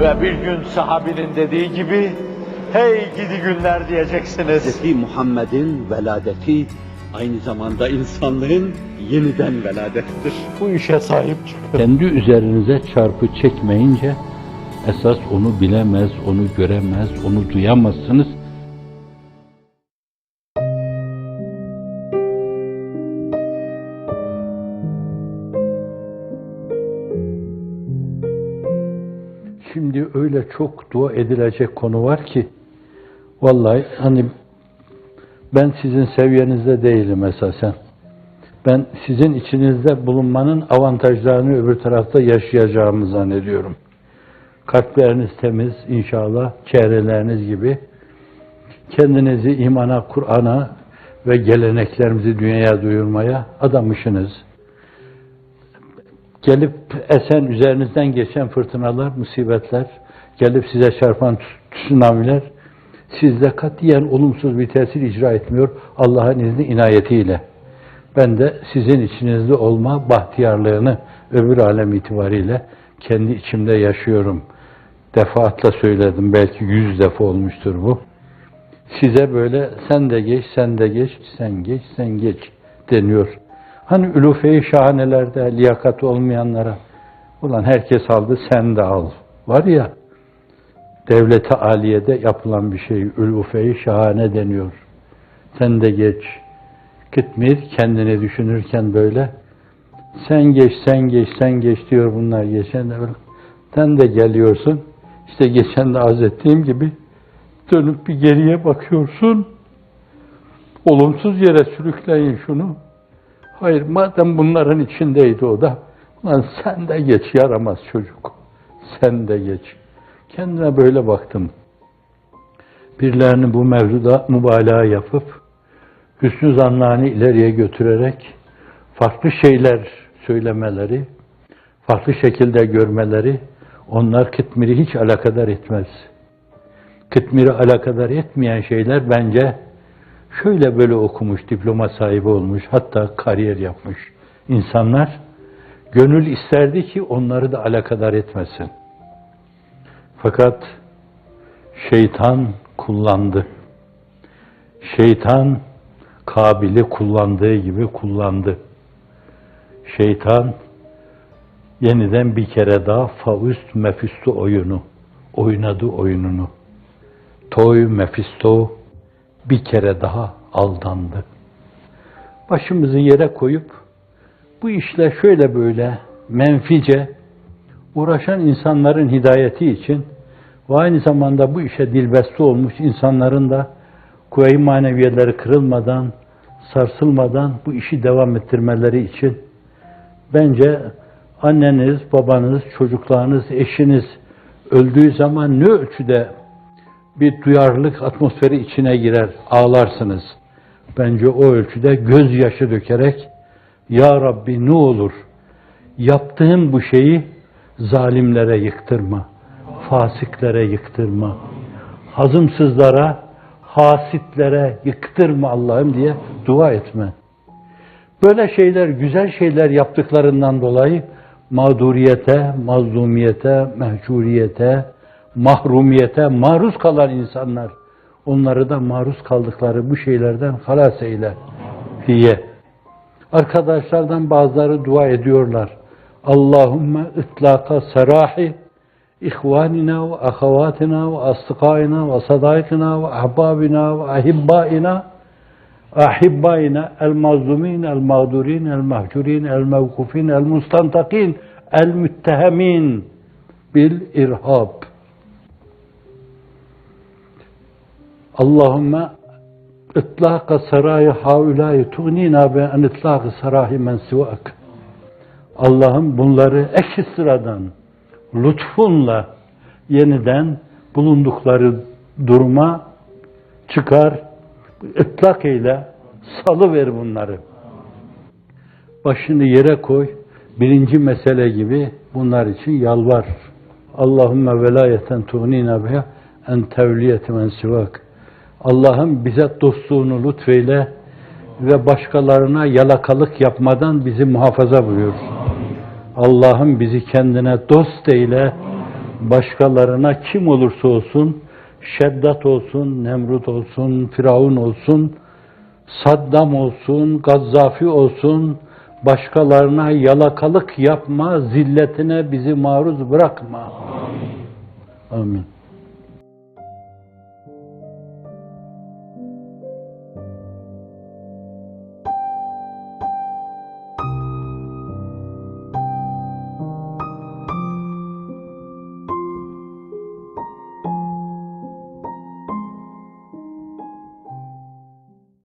Ve bir gün sahabinin dediği gibi, hey gidi günler diyeceksiniz. Hz. Muhammed'in veladeti aynı zamanda insanlığın yeniden veladettir. Bu işe sahip çıkın. Kendi üzerinize çarpı çekmeyince esas onu bilemez, onu göremez, onu duyamazsınız. Şimdi öyle çok dua edilecek konu var ki vallahi hani ben sizin seviyenizde değilim esasen. Ben sizin içinizde bulunmanın avantajlarını öbür tarafta yaşayacağımı zannediyorum. Kalpleriniz temiz inşallah, çehreleriniz gibi. Kendinizi imana, Kur'an'a ve geleneklerimizi dünyaya duyurmaya adamışsınız. Gelip esen üzerinizden geçen fırtınalar, musibetler, gelip size çarpan tsunamiler sizde katiyen olumsuz bir tesir icra etmiyor Allah'ın izni inayetiyle. Ben de sizin içinizde olma bahtiyarlığını öbür alem itibariyle kendi içimde yaşıyorum. Defaatle söyledim, belki yüz defa olmuştur bu. Size böyle sen de geç, sen de geç, sen geç, sen geç deniyor. Hani ülufe-i şahanelerde liyakat olmayanlara, ulan herkes aldı sen de al. Var ya, devlete aliyede yapılan bir şey, ülufe-i şahane deniyor. Sen de geç, Kıtmir kendini düşünürken böyle sen geç, sen geç, sen geç diyor bunlar geçen de böyle. Sen de geliyorsun. İşte geçen de arz ettiğim gibi dönüp bir geriye bakıyorsun. Olumsuz yere sürükleyin şunu. Hayır madem bunların içindeydi o da lan sen de geç yaramaz çocuk. Sen de geç. Kendime böyle baktım. Birilerini bu mevzuda mübalağa yapıp hüsnü zanlarını ileriye götürerek farklı şeyler söylemeleri, farklı şekilde görmeleri onlar kıtmiri hiç alakadar etmez. Kıtmiri alakadar etmeyen şeyler bence şöyle böyle okumuş, diploma sahibi olmuş, hatta kariyer yapmış insanlar gönül isterdi ki onları da alakadar etmesin. Fakat şeytan kullandı. Şeytan Kabil'i kullandığı gibi kullandı. Şeytan yeniden bir kere daha Faust Mephisto oyunu oynadı oyununu. Toy Mephisto bir kere daha aldandı. Başımızı yere koyup bu işle şöyle böyle menfice uğraşan insanların hidayeti için ve aynı zamanda bu işe dilbeste olmuş insanların da kuvve-i maneviyeleri kırılmadan, sarsılmadan bu işi devam ettirmeleri için bence anneniz, babanız, çocuklarınız, eşiniz öldüğü zaman ne ölçüde bir duyarlılık atmosferi içine girer, ağlarsınız. Bence o ölçüde gözyaşı dökerek Ya Rabbi ne olur yaptığım bu şeyi zalimlere yıktırma, fasiklere yıktırma, hazımsızlara, hasitlere yıktırma Allah'ım diye dua etme. Böyle şeyler, güzel şeyler yaptıklarından dolayı mağduriyete, mazlumiyete, mehcuriyete, mahrumiyete maruz kalan insanlar, onları da maruz kaldıkları bu şeylerden halas eyle diye. Arkadaşlardan bazıları dua ediyorlar. Allahümme itlaka serahi ihvanina ve ahavatina ve astıkaina ve sadaikina ve ahbabina ve ahibbaina ahibbaina el mazlumin el mağdurin el mahcurin el mevkufin el mustantakin el müttehemin bil irhab Allahümme itlaka sarayi haulâi tuğnina be en itlâkı sarahi men sivâk. Allah'ım bunları eşi sıradan lütfunla yeniden bulundukları duruma çıkar, ıtlak eyle, salı ver bunları. Başını yere koy, birinci mesele gibi bunlar için yalvar. Allahümme velayeten tuğnina biha en tevliyeti men sivak. Allah'ım bize dostluğunu lütfeyle ve başkalarına yalakalık yapmadan bizi muhafaza buyur. Allah'ım bizi kendine dost eyle, başkalarına kim olursa olsun, Şeddat olsun, Nemrut olsun, Firavun olsun, Saddam olsun, Gazzafi olsun, başkalarına yalakalık yapma, zilletine bizi maruz bırakma. Amin.